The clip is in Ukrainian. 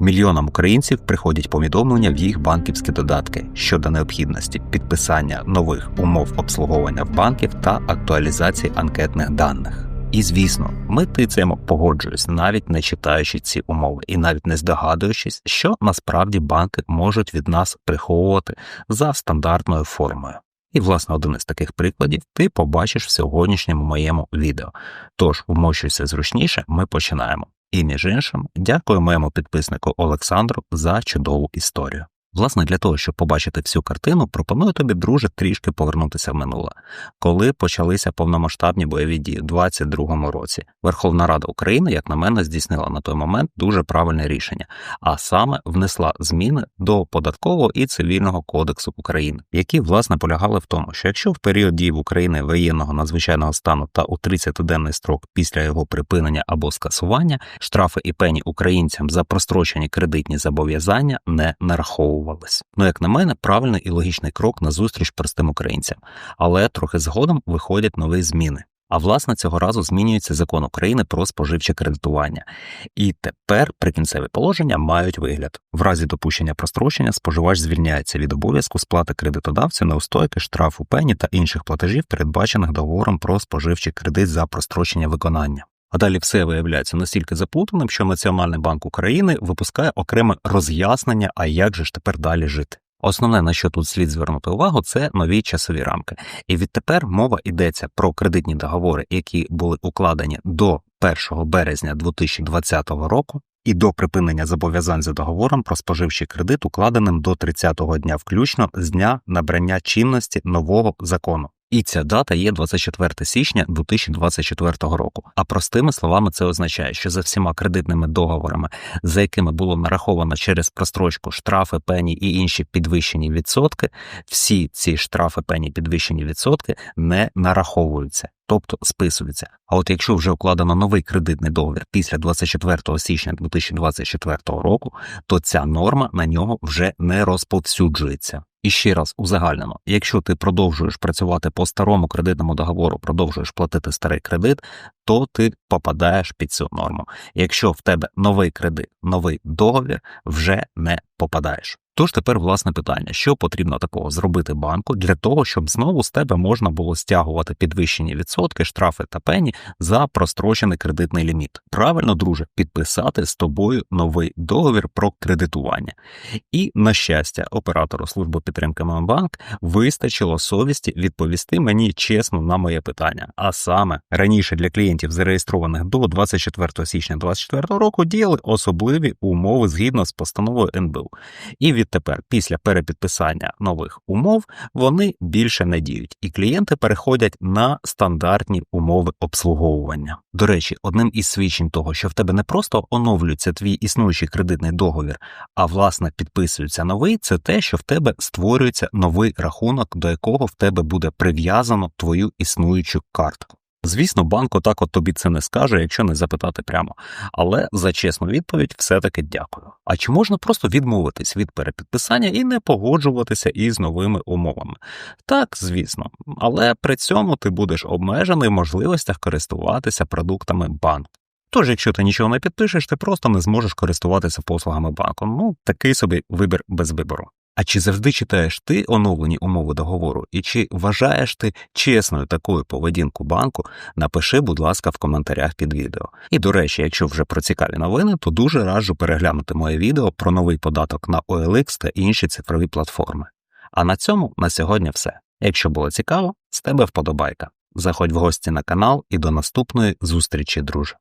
Мільйонам українців приходять повідомлення в їх банківські додатки щодо необхідності підписання нових умов обслуговування в банків та актуалізації анкетних даних. І звісно, ми тицяємо погоджуюсь, навіть не читаючи ці умови, і навіть не здогадуючись, що насправді банки можуть від нас приховувати за стандартною формою. І, власне, один із таких прикладів ти побачиш в сьогоднішньому моєму відео. Тож, вмощуйся зручніше, ми починаємо. І між іншим, дякую моєму підписнику Олександру за чудову історію. Власне, для того, щоб побачити всю картину, пропоную тобі, друже, трішки повернутися в минуле. Коли почалися повномасштабні бойові дії в 22-му році, Верховна Рада України, як на мене, здійснила на той момент дуже правильне рішення, а саме внесла зміни до податкового і цивільного кодексу України, які власне полягали в тому, що якщо в період дії в Україні воєнного надзвичайного стану та у 30-денний строк після його припинення або скасування штрафи і пені українцям за прострочені кредитні зобов'язання не нараховували враховувались. Ну, як на мене, правильний і логічний крок на зустріч простим українцям, але трохи згодом виходять нові зміни. А власне цього разу змінюється закон України про споживче кредитування, і тепер прикінцеві положення мають вигляд. В разі допущення прострочення споживач звільняється від обов'язку сплати кредитодавцю неустойки, штрафу пені та інших платежів, передбачених договором про споживчий кредит за прострочення виконання. А далі все виявляється настільки заплутаним, що Національний банк України випускає окреме роз'яснення, а як же ж тепер далі жити. Основне, на що тут слід звернути увагу, це нові часові рамки. І відтепер мова йдеться про кредитні договори, які були укладені до 1 березня 2020 року, і до припинення зобов'язань за договором про споживчий кредит, укладеним до 30-го дня включно з дня набрання чинності нового закону. І ця дата є 24 січня 2024 року. А простими словами, це означає, що за всіма кредитними договорами, за якими було нараховано через прострочку штрафи, пені і інші підвищені відсотки, всі ці штрафи, пені підвищені відсотки не нараховуються. Тобто списуються. А от якщо вже укладено новий кредитний договір після 24 січня 2024 року, то ця норма на нього вже не розповсюджується. І ще раз узагальнено, якщо ти продовжуєш працювати по старому кредитному договору, продовжуєш платити старий кредит, то ти попадаєш під цю норму. Якщо в тебе новий кредит, новий договір, вже не попадаєш. Тож тепер власне питання, що потрібно такого зробити банку для того, щоб знову з тебе можна було стягувати підвищені відсотки, штрафи та пені за прострочений кредитний ліміт. Правильно, друже, підписати з тобою новий договір про кредитування. І, на щастя, оператору служби підтримки Монбанк вистачило совісті відповісти мені чесно на моє питання. А саме раніше для клієнтів, зареєстрованих до 24 січня 2024 року, діяли особливі умови згідно з постановою НБУ. І від Відтепер, після перепідписання нових умов, вони більше не діють, і клієнти переходять на стандартні умови обслуговування. До речі, одним із свідчень того, що в тебе не просто оновлюється твій існуючий кредитний договір, а власне підписується новий, це те, що в тебе створюється новий рахунок, до якого в тебе буде прив'язано твою існуючу картку. Звісно, банк отак от тобі це не скаже, якщо не запитати прямо. Але за чесну відповідь все-таки дякую. А чи можна просто відмовитись від перепідписання і не погоджуватися із новими умовами? Так, звісно, але при цьому ти будеш обмежений в можливостях користуватися продуктами банку. Тож, якщо ти нічого не підпишеш, ти просто не зможеш користуватися послугами банку. Ну, такий собі вибір без вибору. А чи завжди читаєш ти оновлені умови договору, і чи вважаєш ти чесною такою поведінку банку? Напиши, будь ласка, в коментарях під відео. І до речі, якщо вже про цікаві новини, то дуже раджу переглянути моє відео про новий податок на OLX та інші цифрові платформи. А на цьому на сьогодні все. Якщо було цікаво, з тебе вподобайка. Заходь в гості на канал і до наступної зустрічі, друже.